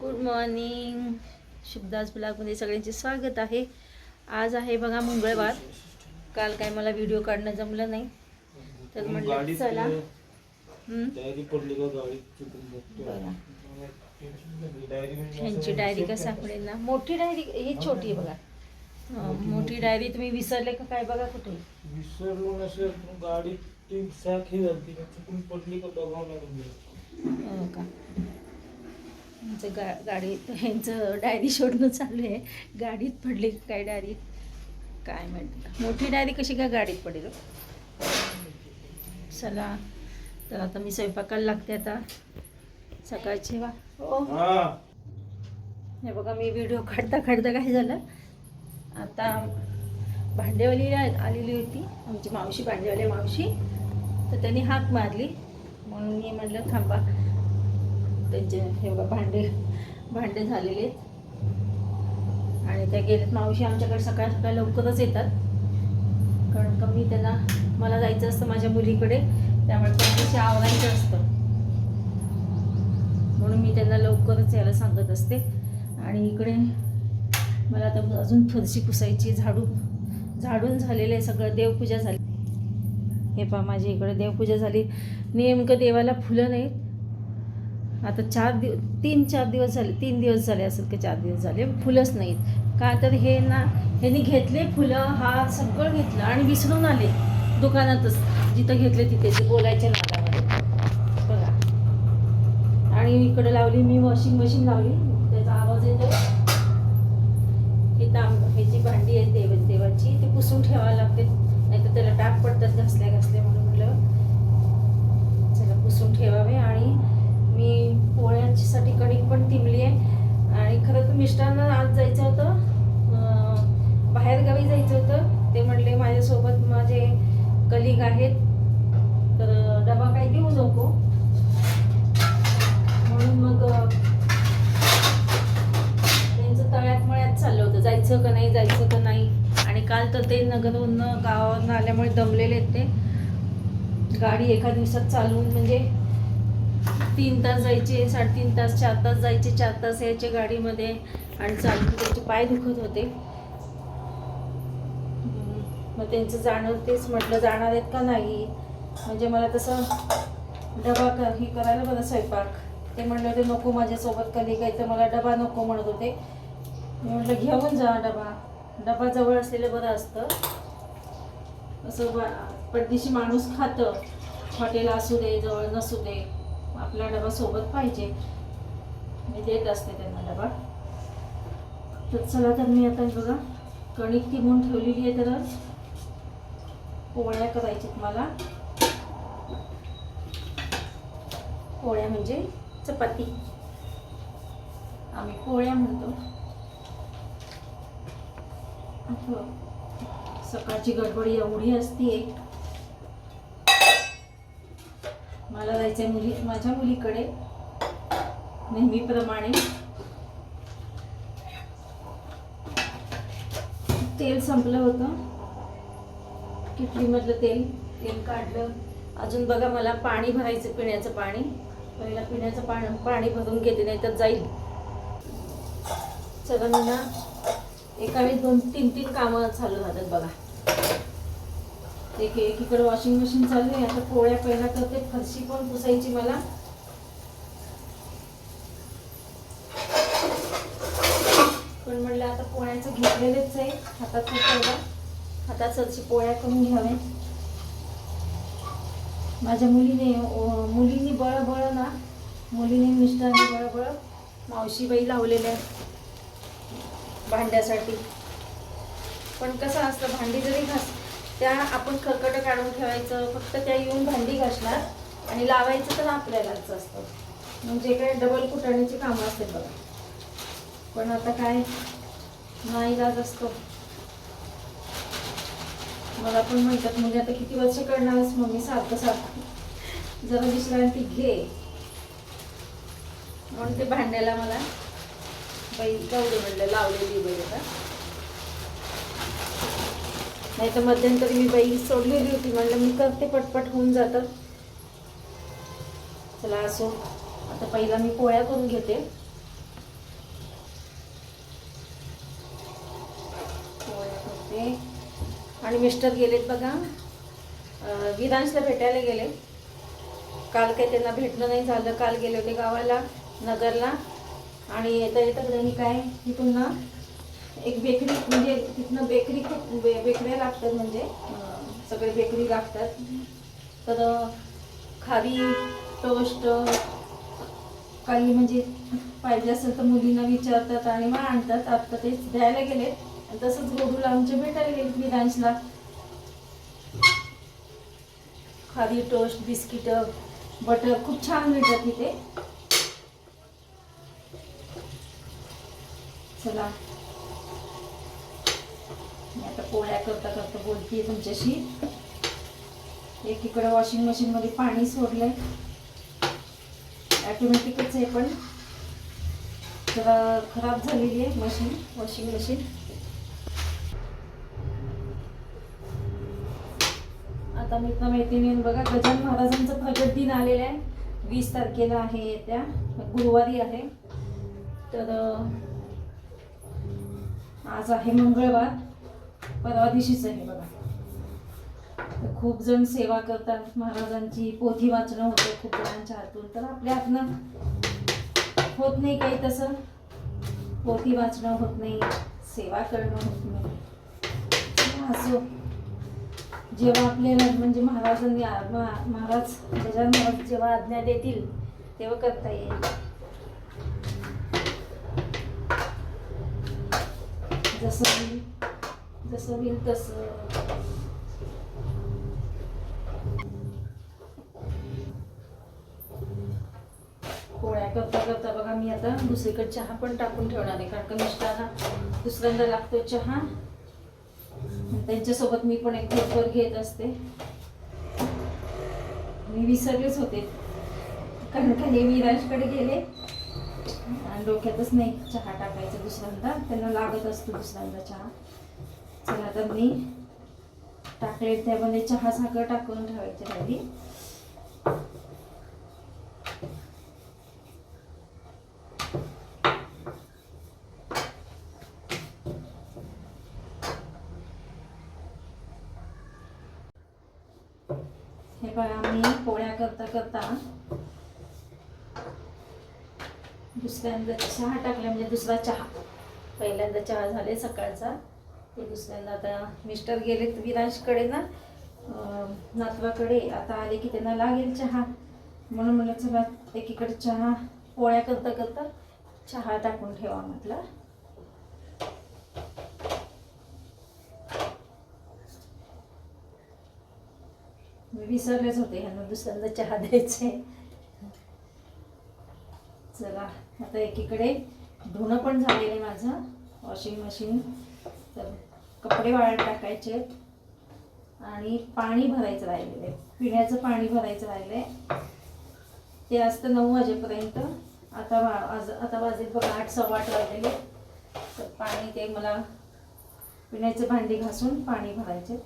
Good morning शुभदास ब्लॉगमध्ये सगळ्यांचे स्वागत आहे. आज आहे बघा मंगळवार. काल काय मला व्हिडिओ काढणं जमलं नाही. तर गाडीत चला. डायरी पडली का म्हणजे असं डायरी छोटं का आहे. सापडेल ना? मोठी डायरी ही छोटी आहे बघा. मोठी डायरी तुम्ही विसरले का काय बघा कुठे? विसरून असं गाडीत ती सॅक ही झाली चुकून पडली का बघावं लागेल. हो का? यांचं गा गाडी ह्यांचं डायरी शोधणं चालू आहे. गाडीत पडली काय डायरी? काय म्हणतात मोठी डायरी कशी काय गाडीत पडेल? चला तर आता मी स्वयंपाकाला लागते आता. सकाळची वा हो. हा. हे बघा मी व्हिडिओ काढता काढता काय झालं? आता भांडेवाली आलेली होती. आमची मावशी भांडेवाली मावशी. तर त्यांनी हाक मारली. म्हणून मी म्हटलं थांबा. त्यांचे हे बघा भांडे भांडे झालेले आहेत. आणि त्या गेलेत. मावशी आमच्याकडे सकाळ सकाळ लवकरच येतात. कारण का मी त्यांना मला जायचं असतं माझ्या मुलीकडे. त्यामुळे त्यांच्याशी आवरायचं असतं. म्हणून मी त्यांना लवकरच यायला सांगत असते. आणि इकडे मला आता अजून फरशी पुसायची झाडू झाडून झालेलं आहे सगळं. देवपूजा झाली. हे पहा माझी इकडे देवपूजा झाली. नेमकं देवाला फुलं नाहीत. आता चार दिव तीन चार दिवस झाले तीन दिवस झाले असेल की चार दिवस झाले फुलंच नाहीत. का तर हे ना ह्यांनी घेतले फुलं हा सगळं घेतलं आणि विसरून आले दुकानातच. जिथं घेतले तिथे ते बोलायच्या नादामध्ये. बघा. आणि इकडे लावली मी वॉशिंग मशीन लावली. त्याचा आवाज येतो ही तांब हे जी भांडी आहे देव देवाची ती पुसून ठेवायला लागते नाही तर त्याला डाग पडतात घासल्या घासल्या म्हणून म्हटलं लसूण ठेवावे आणि मी पोळ्यांच्यासाठी कणिक पण तिमली आहे. आणि खरं तर मिस्टरांना आज जायचं होतं. बाहेरगावी जायचं होतं. ते म्हणले माझ्यासोबत माझे कलिग आहेत. तर डबा काही देऊ नको. म्हणून मग त्यांचं तळ्यात मळ्यात चाललं होतं. जायचं का नाही जायचं का नाही. आणि काल तर ते नगरहून गावावरून आल्यामुळे दमलेले आहेत ते. गाडी एका दिवसात चालवून म्हणजे तीन तास जायचे साडेतीन तास चार तास जायचे चार तास यायचे गाडीमध्ये आणि चालून त्यांचे पाय दुखत होते. मग त्यांचं जाणं तेच म्हटलं जाणार आहेत का नाही? म्हणजे मला तसं डबा कर हे करायला बरं स्वयंपाक. ते म्हणले होते नको माझ्यासोबत कधी काही तर मला डबा नको म्हणत होते. मी म्हटलं घेऊन जा डबा. डबा जवळ असलेलं बरं असतं. असं बा परदेशी माणूस खातं. हॉटेल असू दे जवळ नसू दे आपला डबा सोबत पाहिजे. मी देत असते त्यांना डबा. तर चला तर मी आता बघा कणिक तिमून ठेवलेली आहे तर पोळ्या करायच्यात मला. पोळ्या म्हणजे चपाती. आम्ही पोळ्या म्हणतो. सकाळची गडबड एवढी असते मला जायचंय मुली माझ्या मुलीकडे नेहमीप्रमाणे तेल संपलं होतं. किटलीमधलं तेल तेल काढलं. अजून बघा मला पाणी भरायचं पिण्याचं पाणी. पहिला पिण्याचं पाणी पाणी भरून घेते नाही तर जाईल. चला मी ना एका वेळी दोन तीन तीन कामं चालू राहतात बघा. एक एकीकडे वॉशिंग मशीन चालू आहे आता पोळ्या पहिला करते फरशी पण पुसायची मला. पण म्हणलं आता पोळ्याचं घेतलेलेच आहे हातात खूप पहिला हातात सरशी पोळ्या करून घ्यावे. माझ्या मुलीने मुलींनी मुलीने ना मुलीने मिस्टरांनी बळबळ मावशीबाई लावलेल्या भांड्यासाठी. पण कसं असतं भांडी जरी घास त्या आपण खरकटं काढून ठेवायचं फक्त त्या येऊन भांडी घासणार आणि लावायचं तर आपल्यालाच असतं. म्हणजे काय डबल कुटाण्याची कामं असते बघा. पण आता काय? नाही जात असतो. मला पण म्हणतात म्हणजे आता किती वर्ष करणारच मम्मी? सारखं सारखं. जरा विश्रांती घे. म्हणून ते भांड्याला मला बाई जाऊ दे म्हणलं लावलेली बाई आता नाही तर मध्यंतरी मी बाई सोडलेली होती. म्हणलं मी करते पटपट होऊन जातं. चला असो. आता पहिला मी पोळ्या करून घेते. पोळ्या करते. आणि मिस्टर गेलेत बघा. विधांशला विरांशला भेटायला गेले. काल काही त्यांना भेटणं नाही झालं. काल गेले होते गावाला नगरला. आणि येता येता त्यांनी काय? तिथून ना एक बेकरी म्हणजे तिथनं बेकरी खूप बे बेकऱ्या लागतात म्हणजे सगळे बेकरी लागतात तर खारी टोस्ट काही म्हणजे पाहिजे असेल तर मुलींना विचारतात आणि मग आणतात. आता तेच द्यायला गेले तसंच गोडूला आमच्या भेटायला गेले विरांशला खारी टोस्ट बिस्किट बटर खूप छान मिळतात तिथे. चला. आता पोळ्या करता करता बोलते तुमच्याशी. एकीकडे वॉशिंग मशीन मध्ये पाणी सोडलंय. ॲटोमॅटिकच आहे पण. जरा खराब झालेली आहे मशीन वॉशिंग मशीन आता मित्र मैत्रिणी बघा गजान महाराजांचा प्रगत दिन आलेला आहे. वीस तारखेला आहे येत्या गुरुवारी आहे. तर आज आहे मंगळवार. परवा दिवशीच आहे बघा. खूप जण सेवा करतात. महाराजांची पोथी वाचणं होतं खूप जणांच्या हातून. तर आपल्या हातनं होत नाही काही तसं. पोथी वाचणं होत नाही. सेवा करणं होत नाही. असो. जेव्हा आपल्याला म्हणजे महाराजांनी महाराज गजान महाराज जेव्हा आज्ञा देतील तेव्हा करता येईल. जसं की जसं होईल तसं. पोळ्या करता करता बघा मी आता दुसरीकडे चहा पण टाकून ठेवणार आहे कारण का मिस्टरांना दुसऱ्यांदा लागतो चहा. त्यांच्यासोबत मी पण एक घोटभर घेत असते. मी विसरलेच होते कारण का हे विराजकडे गेले. आणि डोक्यातच नाही चहा टाकायचा दुसऱ्यांदा त्यांना लागत असतो दुसऱ्यांदा चहा. चला तर मी टाकले त्यामध्ये चहा साखर टाकून ठेवायचे राहिली. हे बघा मी पोळ्या करता करता दुसऱ्यांदा चहा टाकला. म्हणजे दुसरा चहा. पहिल्यांदा चहा झाले सकाळचा. ते दुसऱ्यांदा आता मिस्टर गेले विराजकडे ना नातवाकडे. आता आले की त्यांना लागेल चहा. म्हणून म्हणलं चला एकीकडे चहा पोळ्या करता करता चहा टाकून ठेवा म्हटलं. मी विसरलेच होते ह्यांना दुसऱ्यांदा चहा द्यायचे. चला आता एकीकडे धुणं पण झालेलं आहे माझं. वॉशिंग मशीन तर कपडे वाळत टाकायचे आणि पाणी भरायचं राहिलेलं आहे. पिण्याचं पाणी भरायचं राहिलं आहे ते असतं नऊ वाजेपर्यंत. आता वा आज आता वाजेल बघा आठ सव्वा आठ वाजलेले. तर पाणी ते मला पिण्याचे भांडी घासून पाणी भरायचे.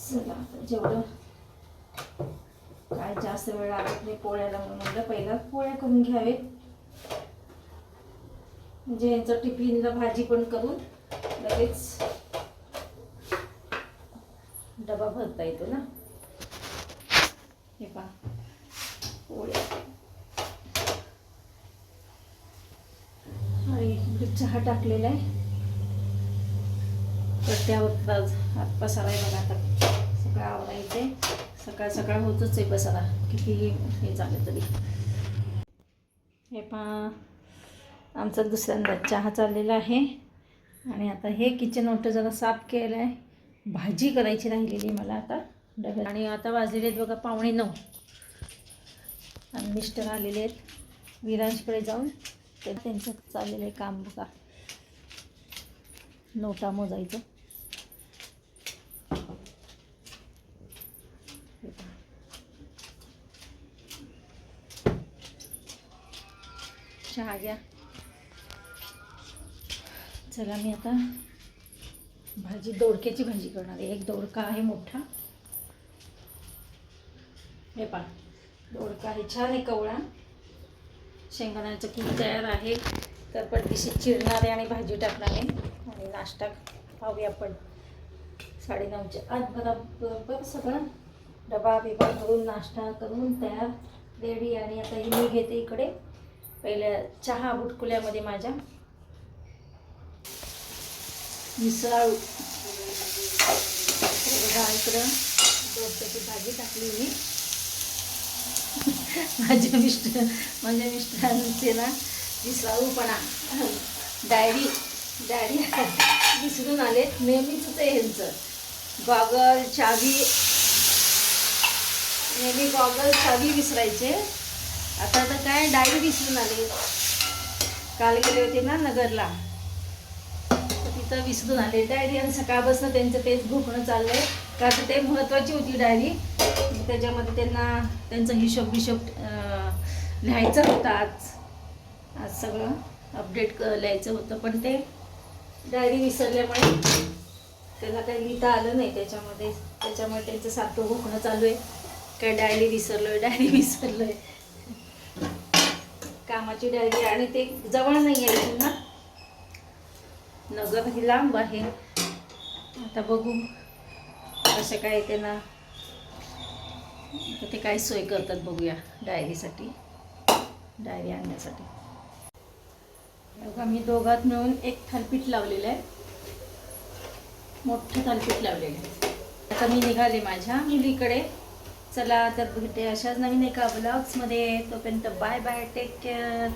चला जेवढं काय जास्त वेळ लागत नाही पोळ्याला म्हणून. म्हणलं पहिला पोळ्या करून घ्यावेत. म्हणजे यांचं टिफिनला भाजी पण करून लगेच डबा भरता येतो ना. हे पहा. पोळ्या. आणि इकडे चहा टाकलेला आहे. तर आज हात पसारा आहे बघा आता. सगळं आवरायचे सकाळ सकाळ होतच आहे पसारा. किती हे झालं तरी. हे पहा. आमचा दुसऱ्यांदा चहा चाललेला आहे. आणि आता हे किचन ओटं जरा साफ केलं आहे भाजी करायची राहिलेली मला आता. डब्यात आणि आता वाजलेले आहेत बघा पावणे नऊ. आणि मिस्टर आलेले आहेत. विरांशकडे जाऊन. ते त्यांचं चाललेलं आहे काम बघा. नोटा मोजायचं. चहा घ्या. चला मी आता भाजी दोडक्याची भाजी करणार आहे. एक दोडका आहे मोठा. हे पा दोडका आहे छान आहे कवळा. शेंगदाण्याचं कूट तयार आहे. तर पटदिशी चिरणार आहे आणि भाजी टाकणार आहे. आणि नाश्ता पाहूया आपण. साडेनऊच्या आत बरोबर सगळं. डबा बिबा करून नाश्ता करून तयार रेडी. आणि आता ही मी घेते इकडे. पहिल्या चहा बुटकुल्यामध्ये माझ्या. मिसळ. तर बघा इकडं दोडक्याची भाजी टाकली मी माझ्या मिस्टर माझ्या मिस्टरांचे ना विसराळूपणा डायरी डायरी विसरून आलेत नेहमीच ते ह्यांचं. गॉगल चावी. नेहमी गॉगल चावी विसरायचे. आता तर काय डायरी विसरून आले. काल गेले होते ना नगरला. तर विसरून आले. डायरी आणि सकाळपासून त्यांचं तेच घोकणं आहे का तर ते महत्त्वाची होती डायरी त्याच्यामध्ये त्यांना त्यांचा हिशोब बिशोब लिहायचा होता आज. आज सगळं अपडेट लिहायचं होतं. पण ते डायरी विसरल्यामुळे त्यांना काही लिहिता आलं नाही त्याच्यामध्ये. त्याच्यामुळे त्यांचं सारखं घोकणं चालू आहे. काय डायरी विसरलोय डायरी विसरलोय. कामाची डायरी आणि ते जवळ नाही आहे इथून ना. नगर ही लांब आहे. आता बघू कसं काय त्यांना ते काय सोय करतात बघूया डायरीसाठी डायरी आणण्यासाठी. बघा मी दोघात मिळून एक थालपीठ लावलेलं आहे. मोठं थालपीठ लावलेलं आहे. आता मी निघाले माझ्या मुलीकडे. चला तर भेटे अशाच नवीन एका ब्लॉग्समध्ये तोपर्यंत बाय बाय टेक केअर